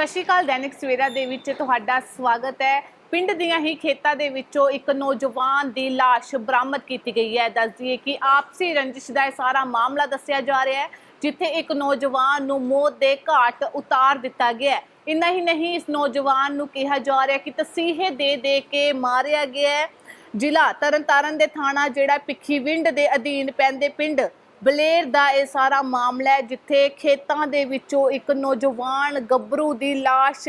ਸਤਿ ਸ਼੍ਰੀ ਅਕਾਲ, ਦੈਨਿਕ ਸਵੇਰਾ ਦੇ ਵਿੱਚ ਤੁਹਾਡਾ ਸਵਾਗਤ ਹੈ। ਪਿੰਡ ਦੀਆਂ ਹੀ ਖੇਤਾਂ ਦੇ ਵਿੱਚੋਂ ਇੱਕ ਨੌਜਵਾਨ ਦੀ ਲਾਸ਼ ਬਰਾਮਦ ਕੀਤੀ ਗਈ ਹੈ। ਦੱਸ ਦਈਏ ਕਿ ਆਪਸੀ ਰੰਜਿਸ਼ ਦਾ ਇਹ ਸਾਰਾ ਮਾਮਲਾ ਦੱਸਿਆ ਜਾ ਰਿਹਾ ਹੈ, ਜਿੱਥੇ ਇੱਕ ਨੌਜਵਾਨ ਨੂੰ ਮੌਤ ਦੇ ਘਾਟ ਉਤਾਰ ਦਿੱਤਾ ਗਿਆ ਹੈ। ਇੰਨਾ ਹੀ ਨਹੀਂ, ਇਸ ਨੌਜਵਾਨ ਨੂੰ ਕਿਹਾ ਜਾ ਰਿਹਾ ਕਿ ਤਸੀਹੇ ਦੇ ਦੇ ਕੇ ਮਾਰਿਆ ਗਿਆ ਹੈ। ਜ਼ਿਲ੍ਹਾ ਤਰਨਤਾਰਨ ਦੇ ਥਾਣਾ, ਜਿਹੜਾ ਭਿੱਖੀਵਿੰਡ ਦੇ ਅਧੀਨ ਪੈਂਦੇ ਪਿੰਡ ਬਲੇਰ ਦਾ ਇਹ ਸਾਰਾ ਮਾਮਲਾ ਹੈ, ਜਿੱਥੇ ਖੇਤਾਂ ਦੇ ਵਿੱਚੋਂ ਇੱਕ ਨੌਜਵਾਨ ਗੱਭਰੂ ਦੀ ਲਾਸ਼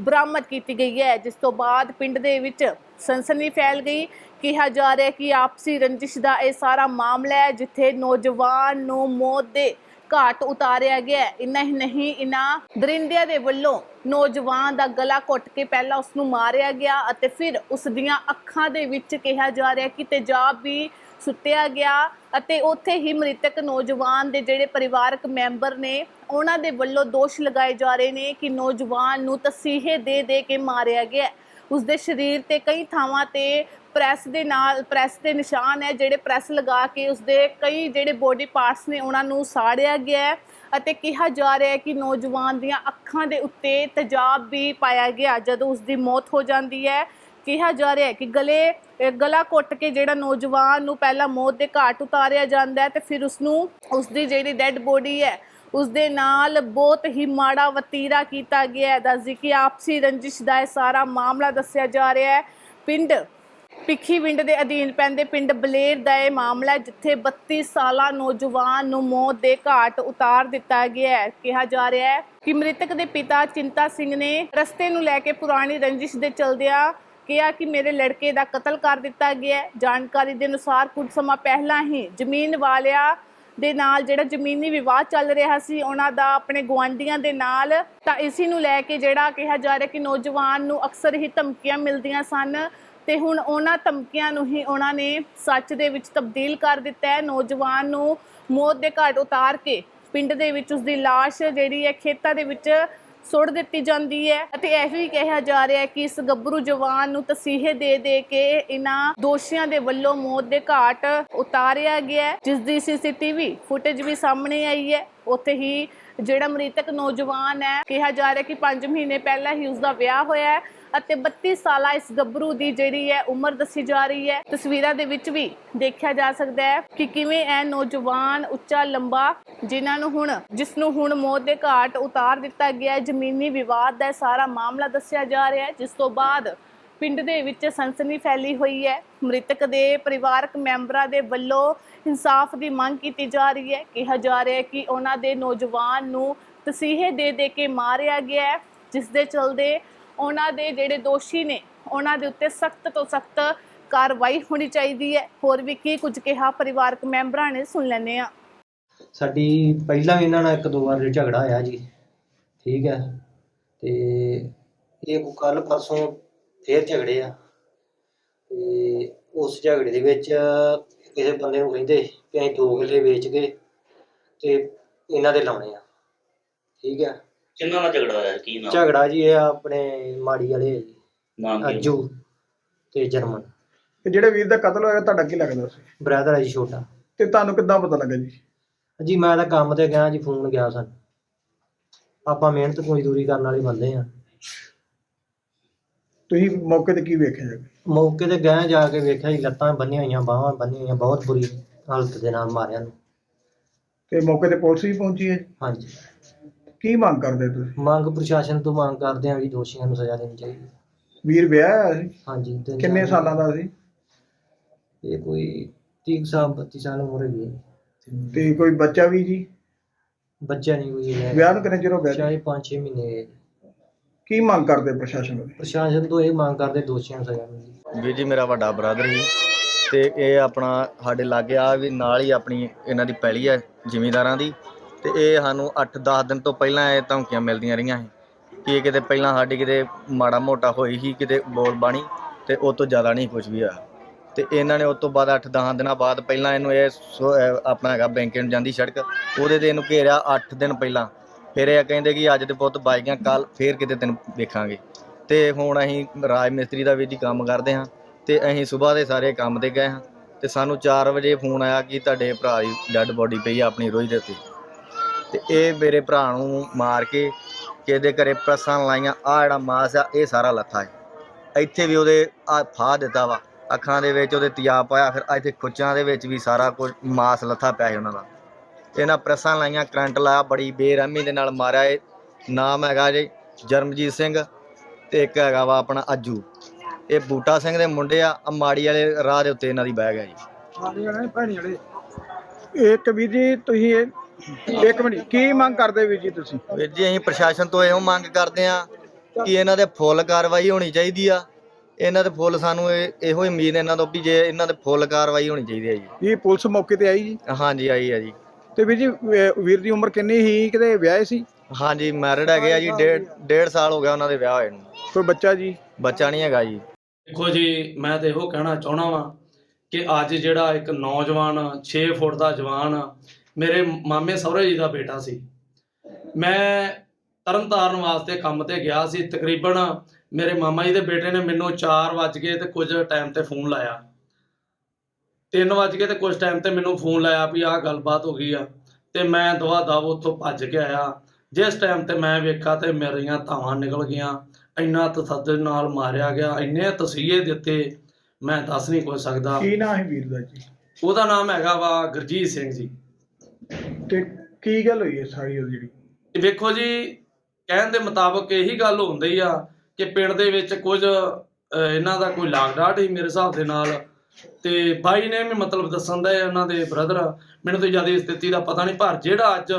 ਬਰਾਮਦ ਕੀਤੀ ਗਈ ਹੈ, ਜਿਸ ਤੋਂ ਬਾਅਦ ਪਿੰਡ ਦੇ ਵਿੱਚ ਸਨਸਨੀ ਫੈਲ ਗਈ ਕਿਹਾ ਜਾ ਰਿਹਾ ਕਿ ਆਪਸੀ ਰੰਜਿਸ਼ ਦਾ ਇਹ ਸਾਰਾ ਮਾਮਲਾ ਹੈ, ਜਿੱਥੇ ਨੌਜਵਾਨ ਨੂੰ ਮੌਤ ਦੇ ਘਾਟ ਉਤਾਰਿਆ ਗਿਆ ਹੈ। ਹੀ ਨਹੀਂ ਇਨਾਂ ਦਰਿੰਦਿਆਂ ਦੇ ਵੱਲੋਂ ਨੌਜਵਾਨ ਦਾ ਗਲਾ ਘੁੱਟ ਕੇ ਪਹਿਲਾਂ ਉਸ ਨੂੰ ਮਾਰਿਆ ਗਿਆ ਅਤੇ ਫਿਰ ਉਸ ਦੀਆਂ ਅੱਖਾਂ ਦੇ ਵਿੱਚ ਕਿਹਾ ਜਾ ਰਿਹਾ ਕਿ ਤੇਜ਼ਾਬ ਵੀ ਸੁੱਟਿਆ ਗਿਆ ਅਤੇ ਉੱਥੇ ਹੀ ਮ੍ਰਿਤਕ ਨੌਜਵਾਨ ਦੇ ਜਿਹੜੇ ਪਰਿਵਾਰਕ ਮੈਂਬਰ ਨੇ, ਉਹਨਾਂ ਦੇ ਵੱਲੋਂ ਦੋਸ਼ ਲਗਾਏ ਜਾ ਰਹੇ ਨੇ ਕਿ ਨੌਜਵਾਨ ਨੂੰ ਤਸੀਹੇ ਦੇ ਦੇ ਕੇ ਮਾਰਿਆ ਗਿਆ ਹੈ। ਉਸ ਦੇ ਸਰੀਰ ਤੇ ਕਈ ਥਾਵਾਂ ਤੇ ਪ੍ਰੈਸ ਦੇ ਨਾਲ, ਪ੍ਰੈਸ ਦੇ ਨਿਸ਼ਾਨ ਹੈ, ਜਿਹੜੇ ਪ੍ਰੈਸ ਲਗਾ ਕੇ ਉਸ ਦੇ ਕਈ ਜਿਹੜੇ ਬੋਡੀ ਪਾਰਟਸ ਨੇ, ਉਹਨਾਂ ਨੂੰ ਸਾੜਿਆ ਗਿਆ ਹੈ ਅਤੇ ਕਿਹਾ ਜਾ ਰਿਹਾ ਹੈ ਕਿ ਨੌਜਵਾਨ ਦੀਆਂ ਅੱਖਾਂ ਦੇ ਉੱਤੇ ਤੇਜ਼ਾਬ ਵੀ ਪਾਇਆ ਗਿਆ ਜਦੋਂ ਉਸ ਦੀ ਮੌਤ ਹੋ ਜਾਂਦੀ ਹੈ, ਕਿਹਾ ਜਾ ਰਿਹਾ ਹੈ ਕਿ ਗਲੇ ਗਲਾ ਘੁੱਟ ਕੇ ਜਿਹੜਾ ਨੌਜਵਾਨ ਨੂੰ ਪਹਿਲਾਂ ਮੌਤ ਦੇ ਘਾਟ ਉਤਾਰਿਆ ਜਾਂਦਾ ਹੈ ਤੇ ਫਿਰ ਉਸ ਨੂੰ ਉਸ ਦੀ ਜਿਹੜੀ ਡੈੱਡ ਬੋਡੀ ਹੈ ਉਸ ਦੇ ਨਾਲ ਬਹੁਤ ਹੀ ਮਾੜਾ ਵਤੀਰਾ ਕੀਤਾ ਗਿਆ ਹੈ। ਦੱਸਦੀ ਕਿ ਆਪਸੀ ਰੰਜਿਸ਼ ਦਾ ਇਹ ਸਾਰਾ ਮਾਮਲਾ ਦੱਸਿਆ ਜਾ ਰਿਹਾ ਹੈ। ਪਿੰਡ ਭਿੱਖੀਵਿੰਡ ਦੇ ਅਧੀਨ ਪੈਂਦੇ ਪਿੰਡ ਬਲੇਰ ਦਾ ਇਹ ਮਾਮਲਾ ਜਿੱਥੇ 32 ਸਾਲਾ ਨੌਜਵਾਨ ਨੂੰ ਮੌਤ ਦੇ ਘਾਟ ਉਤਾਰ ਦਿੱਤਾ ਗਿਆ ਹੈ। ਕਿਹਾ ਜਾ ਰਿਹਾ ਹੈ ਕਿ ਮ੍ਰਿਤਕ ਦੇ ਪਿਤਾ ਚਿੰਤਾ ਸਿੰਘ ਨੇ ਰਸਤੇ ਨੂੰ ਲੈ ਕੇ ਪੁਰਾਣੀ ਰੰਜਿਸ਼ ਦੇ ਚਲਦਿਆਂ ਕਿਹਾ ਕਿ ਮੇਰੇ ਲੜਕੇ ਦਾ ਕਤਲ ਕਰ ਦਿੱਤਾ ਗਿਆ ਹੈ। ਜਾਣਕਾਰੀ ਦੇ ਅਨੁਸਾਰ ਕੁਝ ਸਮਾਂ ਪਹਿਲਾਂ ਹੀ ਜ਼ਮੀਨ ਵਾਲਿਆਂ ਦੇ ਨਾਲ ਜਿਹੜਾ ਜ਼ਮੀਨੀ ਵਿਵਾਦ ਚੱਲ ਰਿਹਾ ਸੀ, ਉਹਨਾਂ ਦਾ ਆਪਣੇ ਗੁਆਂਢੀਆਂ ਦੇ ਨਾਲ, ਤਾਂ ਇਸੇ ਨੂੰ ਲੈ ਕੇ ਜਿਹੜਾ ਕਿਹਾ ਜਾ ਰਿਹਾ ਕਿ ਨੌਜਵਾਨ ਨੂੰ ਅਕਸਰ ਹੀ ਧਮਕੀਆਂ ਮਿਲਦੀਆਂ ਸਨ ਤੇ ਹੁਣ ਉਹਨਾਂ ਧਮਕੀਆਂ ਨੂੰ ਹੀ ਉਹਨਾਂ ਨੇ ਸੱਚ ਦੇ ਵਿੱਚ ਤਬਦੀਲ ਕਰ ਦਿੱਤਾ ਹੈ। ਨੌਜਵਾਨ ਨੂੰ ਮੌਤ ਦੇ ਘਾਟ ਉਤਾਰ ਕੇ ਪਿੰਡ ਦੇ ਵਿੱਚ ਉਸ ਦੀ ਲਾਸ਼ ਜਿਹੜੀ ਹੈ, ਖੇਤਾਂ ਦੇ ਵਿੱਚ ਸੁੱਟ ਦਿੱਤੀ ਜਾਂਦੀ ਹੈ ਅਤੇ ਇਹ ਵੀ ਕਿਹਾ ਜਾ ਰਿਹਾ ਹੈ ਕਿ ਇਸ ਗੱਭਰੂ ਜਵਾਨ ਨੂੰ ਤਸੀਹੇ ਦੇ ਦੇ ਕੇ ਇਹਨਾਂ ਦੋਸ਼ੀਆਂ ਦੇ ਵੱਲੋਂ ਮੌਤ ਦੇ ਘਾਟ ਉਤਾਰਿਆ ਗਿਆ ਹੈ। ਜਿਸ ਦੀ ਸੀਸੀਟੀਵੀ ਫੁਟੇਜ ਵੀ ਸਾਹਮਣੇ ਆਈ ਹੈ। ਉੱਥੇ ਹੀ ਜਿਹੜਾ ਮ੍ਰਿਤਕ ਨੌਜਵਾਨ ਹੈ, ਕਿਹਾ ਜਾ ਰਿਹਾ ਕਿ 5 ਮਹੀਨੇ ਪਹਿਲਾਂ ਹੀ ਉਸ ਦਾ ਵਿਆਹ ਹੋਇਆ ਹੈ ਅਤੇ 32 ਸਾਲਾ ਇਸ ਗੱਭਰੂ ਦੀ ਜਿਹੜੀ ਹੈ, ਉਮਰ ਦੱਸੀ ਜਾ ਰਹੀ ਹੈ। ਤਸਵੀਰਾਂ ਦੇ ਵਿੱਚ ਵੀ ਦੇਖਿਆ ਜਾ ਸਕਦਾ ਹੈ ਕਿ ਕਿਵੇਂ ਇਹ ਨੌਜਵਾਨ ਉੱਚਾ, ਲੰਬਾ, ਜਿਨ੍ਹਾਂ ਨੂੰ ਹੁਣ, ਜਿਸ ਨੂੰ ਹੁਣ ਮੌਤ ਦੇ ਘਾਟ ਉਤਾਰ ਦਿੱਤਾ ਗਿਆ ਜ਼ਮੀਨੀ ਵਿਵਾਦ ਦਾ ਸਾਰਾ ਮਾਮਲਾ ਦੱਸਿਆ ਜਾ ਰਿਹਾ ਹੈ, ਜਿਸ ਤੋਂ ਬਾਅਦ ਪਿੰਡ ਦੇ ਵਿੱਚ ਸਨਸਨੀ ਫੈਲੀ ਹੋਈ ਹੈ। ਮ੍ਰਿਤਕ ਦੇ ਪਰਿਵਾਰਕ ਮੈਂਬਰਾਂ ਦੇ ਵੱਲੋਂ ਇਨਸਾਫ ਦੀ ਮੰਗ ਕੀਤੀ ਜਾ ਰਹੀ ਹੈ। ਕਿਹਾ ਜਾ ਰਿਹਾ ਹੈ ਕਿ ਉਹਨਾਂ ਦੇ ਨੌਜਵਾਨ ਨੂੰ ਤਸੀਹੇ ਦੇ ਦੇ ਕੇ ਮਾਰਿਆ ਗਿਆ ਹੈ, ਜਿਸ ਦੇ ਚਲਦੇ ਉਹਨਾਂ ਦੇ ਜਿਹੜੇ ਦੋਸ਼ੀ ਨੇ, ਉਹਨਾਂ ਦੇ ਉੱਤੇ ਸਖਤ ਤੋਂ ਸਖਤ ਕਾਰਵਾਈ ਹੋਣੀ ਚਾਹੀਦੀ ਹੈ। ਹੋਰ ਵੀ ਕੀ ਕੁਝ ਕਿਹਾ ਪਰਿਵਾਰਕ ਮੈਂਬਰਾਂ ਨੇ, ਸੁਣ ਲੈਂਦੇ ਆ ਸਾਡੀ ਪਹਿਲਾਂ ਵੀ ਇਹਨਾਂ ਨਾਲ ਇੱਕ ਦੋ ਵਾਰ ਝਗੜਾ ਹੋਇਆ ਜੀ, ਠੀਕ ਹੈ। ਤੇ ਇਹ ਕੱਲ ਪਰਸੋਂ ਫੇਰ ਝਗੜੇ ਆ। ਤੇ ਉਸ ਝਗੜੇ ਦੇ ਵਿੱਚ ਕਿਸੇ ਬੰਦੇ ਨੂੰ ਕਹਿੰਦੇ ਕਿ ਅਸੀਂ ਦੋ ਕਿੱਲੇ ਵੇਚ ਕੇ ਤੇ ਇਹਨਾਂ ਦੇ ਲਾਉਣੇ ਆ। ਠੀਕ ਹੈ ਕਿੰਨਾ ਨਾਲ ਝਗੜਾ ਹੋਇਆ? ਕੀ ਨਾਮ? ਝਗੜਾ ਜੀ ਇਹ ਆਪਣੇ ਮਾੜੀ ਵਾਲੇ ਆ ਜੀ। ਨਾਮ ਕੀ ਅੱਜੂ ਤੇ ਜਰਮਨ। ਤੇ ਜਿਹੜੇ ਵੀਰ ਦਾ ਕਤਲ ਹੋਇਆ ਤੁਹਾਡਾ ਕੀ ਲੱਗਦਾ ਸੀ? ਬ੍ਰਦਰ ਹੈ ਜੀ ਛੋਟਾ। ਤੇ ਤੁਹਾਨੂੰ ਕਿੱਦਾਂ ਪਤਾ ਲੱਗਾ ਜੀ? ਜੀ ਮੈਂ ਤਾਂ ਕੰਮ ਤੇ ਗਿਆ ਜੀ ਫੋਨ ਗਿਆ ਸਨ। ਆਪਾਂ ਮਿਹਨਤ ਮਜ਼ਦੂਰੀ ਕਰਨ ਵਾਲੇ ਬੰਦੇ ਆ। ਤੁਸੀਂ ਮੌਕੇ ਤੇ ਕੀ ਵੇਖਿਆ ਜੀ ਮੌਕੇ ਤੇ ਗਏ ਜਾ ਕੇ ਵੇਖਿਆ ਜੀ ਲੱਤਾਂ ਬੰਨੀਆਂ ਹੋਈਆਂ ਬਾਹਾਂ ਬੰਨੀਆਂ ਹੋਈਆਂ ਬਹੁਤ ਬੁਰੀ ਹਾਲਤ ਦੇ ਨਾਲ ਮਾਰਿਆ ਨੂੰ। ਤੇ ਮੌਕੇ ਤੇ ਪੁਲਿਸ ਵੀ ਪਹੁੰਚੀ ਹੈ? ਹਾਂਜੀ। ਕੀ ਮੰਗ ਕਰਦੇ ਤੁਸੀਂ? ਮੰਗ ਪ੍ਰਸ਼ਾਸਨ ਤੋਂ ਮੰਗ ਕਰਦੇ ਆ ਵੀ ਦੋਸ਼ੀਆਂ ਨੂੰ ਸਜ਼ਾ ਦੇਣੀ ਚਾਹੀਦੀ ਵੀਰ ਵਿਆਹ ਹੋਇਆ ਸੀ? ਹਾਂਜੀ ਕਿੰਨੇ ਸਾਲਾਂ ਦਾ ਸੀ? ਇਹ ਕੋਈ 30 ਸਾਲ 32 ਸਾਲ ਉਮਰ ਹੈਗੀ ਹੈ। ਤੇ ਕੋਈ ਬੱਚਾ ਵੀ ਜੀ? ਬੱਚਾ ਨਹੀਂ ਕੋਈ ਹੈ ਵਿਆਹ ਨੂੰ ਕਿੰਨੇ ਚਿਰ ਹੋ ਗਿਆ ਜੀ? ਸ਼ਾਇਦ 5-6 ਮਹੀਨੇ ਹੋਏ। ਕੀ ਮੰਗ ਕਰਦੇ ਪ੍ਰਸ਼ਾਸਨ ਨੂੰ ਪ੍ਰਸ਼ਾਸਨ ਤੋਂ ਇਹ ਮੰਗ ਕਰਦੇ ਦੋਸ਼ੀਆਂ ਨੂੰ ਸਜ਼ਾ ਮਿਲੇ ਵੀਰ ਜੀ ਮੇਰਾ ਵੱਡਾ ਬ੍ਰਦਰ ਸੀ ਤੇ ਇਹ ਆਪਣਾ ਸਾਡੇ ਲਾਗੇ ਆ ਵੀ ਨਾਲ ਹੀ ਆਪਣੀ ਇਹਨਾਂ ਦੀ ਪੈਲੀ ਹੈ ਜ਼ਿਮੀਂਦਾਰਾਂ ਦੀ ਤੇ ਇਹ ਸਾਨੂੰ 8-10 ਦਿਨ ਤੋਂ ਪਹਿਲਾਂ ਇਹ ਧਮਕੀਆਂ ਮਿਲਦੀਆਂ ਰਹੀਆਂ ਸੀ ਕਿ ਇਹ ਕਿਤੇ ਪਹਿਲਾਂ ਸਾਡੀ ਕਿਤੇ ਮਾੜਾ ਮੋਟਾ ਹੋਈ ਸੀ ਕਿਤੇ ਬੋਲ ਬਾਣੀ ਤੇ ਉਹ ਤੋਂ ਜ਼ਿਆਦਾ ਨਹੀਂ ਕੁਝ ਵੀ ਹੋਇਆ। ਤੇ ਇਹਨਾਂ ਨੇ ਉਸ ਤੋਂ ਬਾਅਦ 8-10 ਦਿਨਾਂ ਬਾਅਦ ਪਹਿਲਾਂ ਇਹਨੂੰ ਇਹ ਸੋ- ਅਹ ਆਪਣਾ ਹੈਗਾ ਬੈਂਕੇ ਨੂੰ ਜਾਂਦੀ ਸੜਕ ਉਹਦੇ ਤੇ ਇਹਨੂੰ ਘੇਰਿਆ 8 ਦਿਨ ਪਹਿਲਾਂ। ਫਿਰ ਇਹ ਕਹਿੰਦੇ ਕਿ ਅੱਜ ਦੇ ਪੁੱਤ ਬਾਈਆਂ ਕੱਲ ਫੇਰ ਕਿਤੇ ਤੈਨੂੰ ਵੇਖਾਂਗੇ। ਤੇ ਹੁਣ ਅਸੀਂ ਰਾਜ ਮਿਸਤਰੀ ਦਾ ਵੀ ਜੀ ਕੰਮ ਕਰਦੇ ਹਾਂ ਤੇ ਅਸੀਂ ਸਵੇਰ ਦੇ ਸਾਰੇ ਕੰਮ ਤੇ ਗਏ ਹਾਂ ਤੇ ਸਾਨੂੰ 4 ਵਜੇ ਫੋਨ ਆਇਆ ਕਿ ਤੁਹਾਡੇ ਭਰਾ ਦੀ ਡੈੱਡ ਬੋਡੀ ਪਈ ਆ ਆਪਣੀ ਰੋਈ ਦੇ ਉੱਤੇ। ਤੇ ਇਹ ਮੇਰੇ ਭਰਾ ਨੂੰ ਮਾਰ ਕੇ ਕਿਸੇ ਦੇ ਘਰੇ ਪ੍ਰਸਾਂ ਲਾਈਆਂ ਆ ਜਿਹੜਾ ਮਾਸ ਆ, ਇਹ ਸਾਰਾ ਲੱਥਾ ਹੈ। ਇੱਥੇ ਵੀ ਉਹਦੇ ਆ ਫਾਹ ਦਿੱਤਾ ਵਾ, ਅੱਖਾਂ ਦੇ ਵਿੱਚ ਉਹਦੇ ਤਿਆਬ ਪਾਇਆ, ਫਿਰ ਇੱਥੇ ਖੁੱਚਾਂ ਦੇ ਵਿੱਚ ਵੀ ਸਾਰਾ ਕੁਝ ਮਾਸ ਲੱਥਾ ਪਿਆ ਸੀ ਉਹਨਾਂ ਦਾ। ਇਹਨਾਂ ਪ੍ਰੈਸਾਂ ਲਾਈਆਂ ਕਰੰਟ ਲਾਇਆ ਬੜੀ ਬੇਰਹਿਮੀ ਦੇ ਨਾਲ ਮਾਰਿਆ ਇਹ। ਨਾਮ ਹੈਗਾ ਜੀ ਜਰਮਜੀਤ ਸਿੰਘ ਤੇ ਇੱਕ ਹੈਗਾ ਵਾ ਆਪਣਾ ਅੱਜੂ। ਇਹ ਬੂਟਾ ਸਿੰਘ ਦੇ ਮੁੰਡੇ ਆ ਆਹ ਮਾੜੀ ਵਾਲੇ ਰਾਹ ਦੇ ਉੱਤੇ ਇਹਨਾਂ ਦੀ ਬੈਗ ਹੈ ਜੀ। ਇੱਕ ਵੀਰ ਜੀ ਤੁਸੀਂ ਇਹ- ਇੱਕ ਮਿੰਟ ਕੀ ਮੰਗ ਕਰਦੇ ਵੀਰ ਜੀ ਤੁਸੀਂ? ਵੀਰ ਜੀ ਅਸੀਂ ਪ੍ਰਸ਼ਾਸਨ ਤੋਂ ਇਹੋ ਮੰਗ ਕਰਦੇ ਆ ਕਿ ਇਹਨਾਂ ਦੇ ਫੁੱਲ ਕਾਰਵਾਈ ਹੋਣੀ ਚਾਹੀਦੀ ਆ। ਇਹਨਾਂ ਦੇ ਫੁੱਲ ਸਾਨੂੰ ਇਹ- ਇਹੋ ਹੀ ਉਮੀਦ ਇਹਨਾਂ ਤੋਂ ਵੀ ਜੇ ਇਹਨਾਂ ਦੇ ਫੁੱਲ ਕਾਰਵਾਈ ਹੋਣੀ ਚਾਹੀਦੀ ਹੈ ਜੀ। ਇਹ ਪੁਲਿਸ ਮੌਕੇ ਤੇ ਆਈ ਜੀ? ਹਾਂਜੀ ਆਈ ਆ ਜੀ। ਤੇ ਵੀਰ ਜੀ ਵੀਰ ਦੀ ਉਮਰ ਕਿੰਨੀ ਸੀ? ਕਿਤੇ ਵਿਆਹੇ ਸੀ? ਹਾਂਜੀ ਮੈਰਿਡ ਹੈਗੇ ਆ ਜੀ ਡੇਢ ਡੇਢ ਸਾਲ ਹੋ ਗਿਆ ਉਹਨਾਂ ਦੇ ਵਿਆਹ ਹੋਏ ਨੂੰ। ਕੋਈ ਬੱਚਾ ਜੀ? ਬੱਚਾ ਨਹੀਂ ਹੈਗਾ ਜੀ। ਦੇਖੋ ਜੀ ਮੈਂ ਤਾਂ ਇਹੋ ਕਹਿਣਾ ਚਾਹਣਾ ਵਾਂ ਕਿ ਅੱਜ ਜਿਹੜਾ ਇੱਕ ਨੌਜਵਾਨ 6 ਫੁੱਟ ਦਾ ਜਵਾਨ ਮੇਰੇ ਮਾਮੇ ਸਹੁਰੇ ਜੀ ਦਾ ਬੇਟਾ ਸੀ। ਮੈਂ ਤਰਨਤਾਰਨ ਵਾਸਤੇ ਕੰਮ ਤੇ ਗਿਆ ਸੀ। ਤਕਰੀਬਨ ਮੇਰੇ ਮਾਮਾ ਜੀ ਦੇ ਬੇਟੇ ਨੇ ਮੈਨੂੰ 4 ਵਜ ਕੇ ਤੇ ਕੁਝ ਟਾਈਮ ਤੇ ਫੋਨ ਲਾਇਆ। 3 ਵਜ ਕੇ ਤੇ ਕੁਝ ਟਾਈਮ ਤੇ ਮੈਨੂੰ ਫੋਨ ਲਾਇਆ ਵੀ ਆਹ ਗੱਲਬਾਤ ਹੋ ਗਈ ਆ ਤੇ ਮੈਂ ਦਵਾ ਦਵ ਉੱਥੋਂ ਭੱਜ ਕੇ ਆਇਆ। ਜਿਸ ਟਾਈਮ ਤੇ ਮੈਂ ਵੇਖਾ ਤੇ ਮੇਰੀਆਂ ਧਾਵਾਂ ਨਿਕਲ ਗਈਆਂ। ਇੰਨਾ ਤਸੱਦਦ ਨਾਲ ਮਾਰਿਆ ਗਿਆ। ਇੰਨੇ ਤਸੀਹੇ ਦਿੱਤੇ। ਮੈਂ ਦੱਸ ਨਹੀਂ ਕੁਝ ਸਕਦਾ। ਕੀ ਨਾਂ ਹੈ ਵੀਰ ਦਾ ਜੀ? ਉਹਦਾ ਨਾਮ ਹੈਗਾ ਵਾ ਗੁਰਜੀਤ ਸਿੰਘ ਜੀ। ਤੇ ਕੀ ਗੱਲ ਹੋਈ ਹੈ ਸਾਰੀ ਉਹ ਜਿਹੜੀ? ਤੇ ਵੇਖੋ ਜੀ ਕਹਿਣ ਦੇ ਮੁਤਾਬਕ ਇਹੀ ਗੱਲ ਹੁੰਦੀ ਆ ਕਿ ਪਿੰਡ ਦੇ ਵਿੱਚ ਕੁਝ ਇਹਨਾਂ ਦਾ ਕੋਈ ਲਾਗਡਾਟ ਹੀ ਮੇਰੇ ਹਿਸਾਬ ਦੇ ਨਾਲ। ਤੇ ਬਾਈ ਨੇ ਵੀ ਮਤਲਬ ਦੱਸਣ ਦਾ ਉਹਨਾਂ ਦੇ ਬ੍ਰਦਰ ਮੈਨੂੰ ਤਾਂ ਜ਼ਿਆਦਾ ਸਥਿਤੀ ਦਾ ਪਤਾ ਨਹੀਂ, ਪਰ ਜਿਹੜਾ ਅੱਜ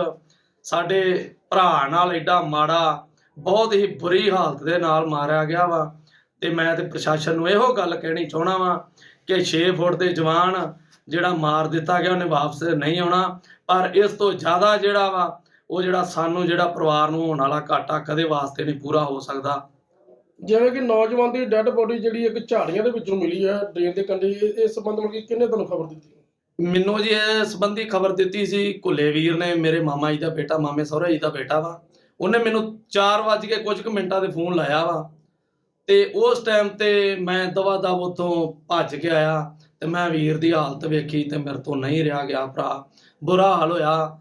ਸਾਡੇ ਭਰਾ ਨਾਲ ਐਡਾ ਮਾੜਾ, ਬਹੁਤ ਹੀ ਬੁਰੀ ਹਾਲਤ ਦੇ ਨਾਲ ਮਾਰਿਆ ਗਿਆ ਵਾ, ਤੇ ਮੈਂ ਤੇ ਪ੍ਰਸ਼ਾਸਨ ਨੂੰ ਇਹੋ ਗੱਲ ਕਹਿਣੀ ਚਾਹਣਾ ਵਾ ਕਿ 6 ਫੁੱਟ ਦੇ ਜਵਾਨ ਜਿਹੜਾ ਮਾਰ ਦਿੱਤਾ ਗਿਆ, ਉਹਨੇ ਵਾਪਸ ਨਹੀਂ ਆਉਣਾ, ਪਰ ਇਸ ਤੋਂ ਜ਼ਿਆਦਾ ਜਿਹੜਾ ਵਾ, ਉਹ ਜਿਹੜਾ ਸਾਨੂੰ, ਜਿਹੜਾ ਪਰਿਵਾਰ ਨੂੰ ਹੋਣ ਵਾਲਾ ਘਾਟਾ ਕਦੇ ਵਾਸਤੇ ਨਹੀਂ ਪੂਰਾ ਹੋ ਸਕਦਾ। ਜਿਵੇਂ ਕਿ ਨੌਜਵਾਨ ਦੀ ਡੈੱਡ ਬੋਡੀ ਜਿਹੜੀ ਇੱਕ ਝਾੜੀਆਂ ਦੇ ਵਿੱਚੋਂ ਮਿਲੀ ਹੈ ਡਰੇਨ ਦੇ ਕੰਢੇ, ਇਸ ਸੰਬੰਧ ਵਿੱਚ ਕਿੰਨੇ ਤੁਹਾਨੂੰ ਖਬਰ ਦਿੱਤੀ? ਮੈਨੂੰ ਜੀ ਇਹ ਸੰਬੰਧੀ ਖਬਰ ਦਿੱਤੀ ਸੀ, ਕੁੱਲੇ ਵੀਰ ਨੇ, ਮੇਰੇ ਮਾਮਾ ਜੀ ਦਾ ਬੇਟਾ, ਮਾਮੇ ਸਹੁਰੇ ਜੀ ਦਾ ਬੇਟਾ ਵਾ। ਉਹਨੇ ਮੈਨੂੰ 4 ਵਜ ਕੇ ਕੁਝ ਕੁ ਮਿੰਟਾਂ ਦੇ ਫੋਨ ਲਾਇਆ ਵਾ। ਤੇ ਉਸ ਟਾਈਮ ਤੇ ਮੈਂ ਦਵਾ ਦਵ ਉੱਥੋਂ ਭੱਜ ਕੇ ਆਇਆ ਤੇ ਮੈਂ ਵੀਰ ਦੀ ਹਾਲਤ ਵੇਖੀ ਤੇ ਮੇਰੇ ਤੋਂ ਨਹੀਂ ਰਿਹਾ ਗਿਆ ਭਰਾ। ਬੁਰਾ ਹਾਲ ਹੋਇਆ।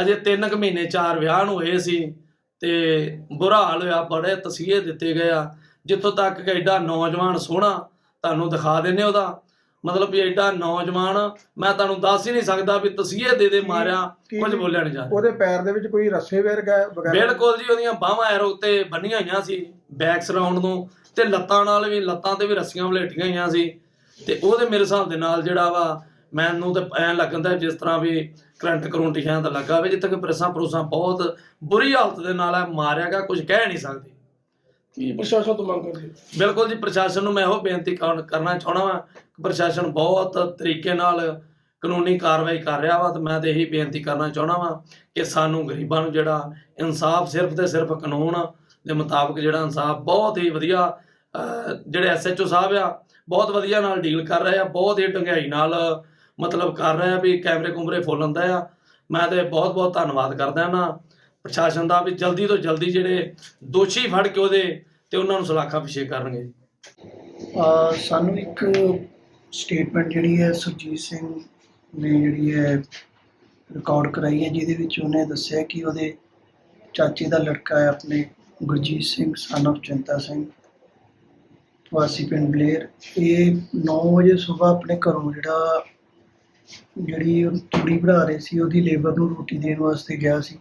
ਅਜੇ 3 ਕੁ ਮਹੀਨੇ ਚਾਰ ਵਿਆਹ ਨੂੰ ਹੋਏ ਸੀ। ਤੇ ਬੁਰਾ ਹਾਲ ਹੋਇਆ ਬੜੇ ਤਸੀਹੇ ਦਿੱਤੇ ਗਏ ਆ। ਜਿੱਥੋਂ ਤੱਕ ਕਿ ਐਡਾ ਨੌਜਵਾਨ ਸੋਹਣਾ ਤੁਹਾਨੂੰ ਦਿਖਾ ਦਿੰਨੇ ਉਹਦਾ। ਮਤਲਬ ਵੀ ਐਡਾ ਨੌਜਵਾਨ ਮੈਂ ਤੁਹਾਨੂੰ ਦੱਸ ਹੀ ਨਹੀਂ ਸਕਦਾ ਵੀ ਤਸੀਹੇ ਦੇ ਦੇ ਮਾਰਿਆ ਕੁਝ ਬੋਲਿਆ ਨਹੀਂ ਜਾਂਦਾ ਉਹਦੇ ਪੈਰ ਦੇ ਵਿੱਚ ਕੋਈ ਰੱਸੇ ਵਗੈਰਾ ਵਗੈਰਾ? ਬਿਲਕੁਲ ਜੀ ਉਹਦੀਆਂ ਬਾਹਾਂ ਐਰੋ ਤੇ ਬੰਨੀਆਂ ਹੋਈਆਂ ਸੀ ਬੈਕ ਸਰਾਉਂਡ ਨੂੰ ਤੇ ਲੱਤਾਂ ਨਾਲ ਵੀ ਲੱਤਾਂ ਤੇ ਵੀ ਰੱਸੀਆਂ ਵਲੇਟੀਆਂ ਹੋਈਆਂ ਸੀ। ਤੇ ਉਹਦੇ ਮੇਰੇ ਹਿਸਾਬ ਦੇ ਨਾਲ ਜਿਹੜਾ ਵਾ ਮੈਨੂੰ ਤਾਂ ਐਂ ਲੱਗਦਾ ਜਿਸ ਤਰ੍ਹਾਂ ਵੀ ਕਰੰਟ ਕਰੰਟ ਜਾਂ ਤਾਂ ਲੱਗਾ ਹੋਵੇ ਜਿੱਥੇ ਕਿ ਪ੍ਰੈਸਾਂ ਪ੍ਰੂਸਾਂ ਬਹੁਤ ਬੁਰੀ ਹਾਲਤ ਦੇ ਨਾਲ ਇਹ ਮਾਰਿਆ ਗਿਆ ਕੁਝ ਕਹਿ ਨਹੀਂ ਸਕਦੇ। ਕੀ ਪ੍ਰਸ਼ਾਸਨ ਤੋਂ ਮੰਗ ਕਰਦੇ ਬਿਲਕੁਲ ਜੀ ਪ੍ਰਸ਼ਾਸਨ ਨੂੰ ਮੈਂ ਇਹੋ ਬੇਨਤੀ ਕਰਨ- ਚਾਹਣਾ ਵਾਂ ਕਿ ਪ੍ਰਸ਼ਾਸਨ ਬਹੁਤ ਤਰੀਕੇ ਨਾਲ ਕਾਨੂੰਨੀ ਕਾਰਵਾਈ ਕਰ ਰਿਹਾ ਵਾ ਤੇ ਮੈਂ ਤੇ ਇਹੀ ਬੇਨਤੀ ਕਰਨਾ ਚਾਹਣਾ ਵਾਂ ਕਿ ਸਾਨੂੰ ਗਰੀਬਾਂ ਨੂੰ ਜਿਹੜਾ ਇਨਸਾਫ ਸਿਰਫ ਤੇ ਸਿਰਫ ਕਾਨੂੰਨ ਦੇ ਮੁਤਾਬਕ ਜਿਹੜਾ ਇਨਸਾਫ ਬਹੁਤ ਹੀ ਵਧੀਆ ਜਿਹੜੇ ਐਸਐਚਓ ਸਾਹਿਬ ਆ ਬਹੁਤ ਵਧੀਆ ਨਾਲ ਡੀਲ ਕਰ ਰਹੇ ਆ ਬਹੁਤ ਹੀ ਡੰਗਾਈ ਨਾਲ ਮਤਲਬ ਕਰ ਰਿਹਾ ਵੀ ਕੈਮਰੇ ਕੁਮਰੇ ਫੁੱਲ ਹੁੰਦਾ ਆ। ਮੈਂ ਤੇ ਬਹੁਤ ਬਹੁਤ ਧੰਨਵਾਦ ਕਰਦਾ ਨਾ ਪ੍ਰਸ਼ਾਸਨ ਦਾ ਵੀ ਜਲਦੀ ਤੋਂ ਜਲਦੀ ਜਿਹੜੇ ਦੋਸ਼ੀ ਫੜ ਕੇ ਉਹਦੇ ਤੇ ਉਹਨਾਂ ਨੂੰ ਸਲਾਖਾ ਪਿਛੇ ਕਰਨਗੇ ਅਹ ਸਾਨੂੰ ਇੱਕ ਸਟੇਟਮੈਂਟ ਜਿਹੜੀ ਹੈ ਸੁਰਜੀਤ ਸਿੰਘ ਨੇ ਜਿਹੜੀ ਹੈ ਰਿਕਾਰਡ ਕਰਾਈ ਹੈ, ਜਿਹਦੇ ਵਿੱਚ ਉਹਨੇ ਦੱਸਿਆ ਕਿ ਉਹਦੇ ਚਾਚੇ ਦਾ ਲੜਕਾ ਹੈ ਆਪਣੇ ਗੁਰਜੀਤ ਸਿੰਘ ਸਨ of ਚਿੰਤਾ ਸਿੰਘ, ਵਾਸੀ ਪਿੰਡ ਬਲੇਰ। ਇਹ 9 ਵਜੇ ਸਵੇਰ ਆਪਣੇ ਘਰੋਂ ਜਿਹੜਾ ਜਿਹੜੀ ਉਹ ਤੂੜੀ ਬਣਾ ਰਹੇ ਸੀ, ਉਹਦੀ ਲੇਬਰ ਨੂੰ ਰੋਟੀ ਦੇਣ ਵਾਸਤੇ ਗਿਆ ਸੀ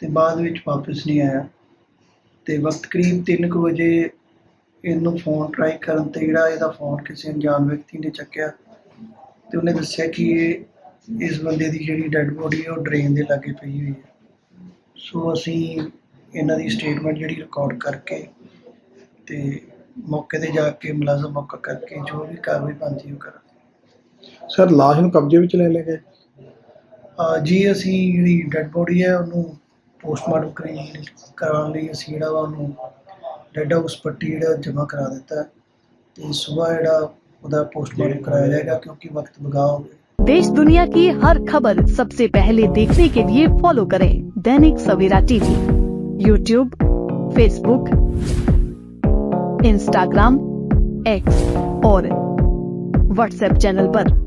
ਤੇ ਬਾਅਦ ਵਿੱਚ ਵਾਪਸ ਨਹੀਂ ਆਇਆ। ਤੇ ਵਕਤ ਕਰੀਬ 3 ਵਜੇ ਇਹਨੂੰ ਫੋਨ ਟਰਾਈ ਕਰਨ ਤੇ ਜਿਹੜਾ ਇਹਦਾ ਫੋਨ ਕਿਸੇ ਅਣਜਾਣ ਵਿਅਕਤੀ ਨੇ ਚੱਕਿਆ ਤੇ ਉਹਨੇ ਦੱਸਿਆ ਕਿ ਇਹ, ਇਸ ਬੰਦੇ ਦੀ ਜਿਹੜੀ ਡੈੱਡ ਬੋਡੀ ਹੈ ਉਹ ਡਰੇਨ ਦੇ ਲਾਗੇ ਪਈ ਹੋਈ ਹੈ। ਸੋ ਅਸੀਂ ਇਹਨਾਂ ਦੀ ਸਟੇਟਮੈਂਟ ਜਿਹੜੀ ਰਿਕਾਰਡ ਕਰਕੇ ਤੇ ਮੌਕੇ ਤੇ ਜਾ ਕੇ ਮੁਲਾਜ਼ਮ ਮੌਕਾ ਕਰਕੇ ਜੋ ਵੀ ਕਾਰਵਾਈ ਬਣਦੀ ਉਹ ਕਰਾਂਗੇ। ਸਰ ਲਾਸ਼ ਨੂੰ ਕਬਜ਼ੇ ਵਿੱਚ ਲੈ ਲਏ ਗਏ ਅਹ ਜੀ ਅਸੀਂ ਜਿਹੜੀ ਡੈੱਡ ਬੋਡੀ ਹੈ ਉਹਨੂੰ ਪੋਸਟਮਾਰਟਮ ਕਰਾਉਣ ਕਰਾਉਣ ਲਈ ਅਸੀਂ ਜਿਹੜਾ ਵਾ ਉਹਨੂੰ ਡੈੱਡ ਹਾਊਸ ਪੱਟੀ ਜਿਹੜਾ ਜਮ੍ਹਾਂ ਕਰਾ ਦਿੱਤਾ ਹੈ ਤੇ ਸਵੇਰ ਜਿਹੜਾ ਉਹਦਾ ਪੋਸਟਮਾਰਟਮ ਕਰਾਇਆ ਜਾਏਗਾ ਕਿਉਂਕਿ ਵਕਤ ਬਗਾ ਹੋ ਗਿਆ देश दुनिया की हर खबर सबसे पहले देखने के लिए फॉलो करें Dainik Savera TV YouTube Facebook Instagram X और व्हाट्सएप चैनल पर।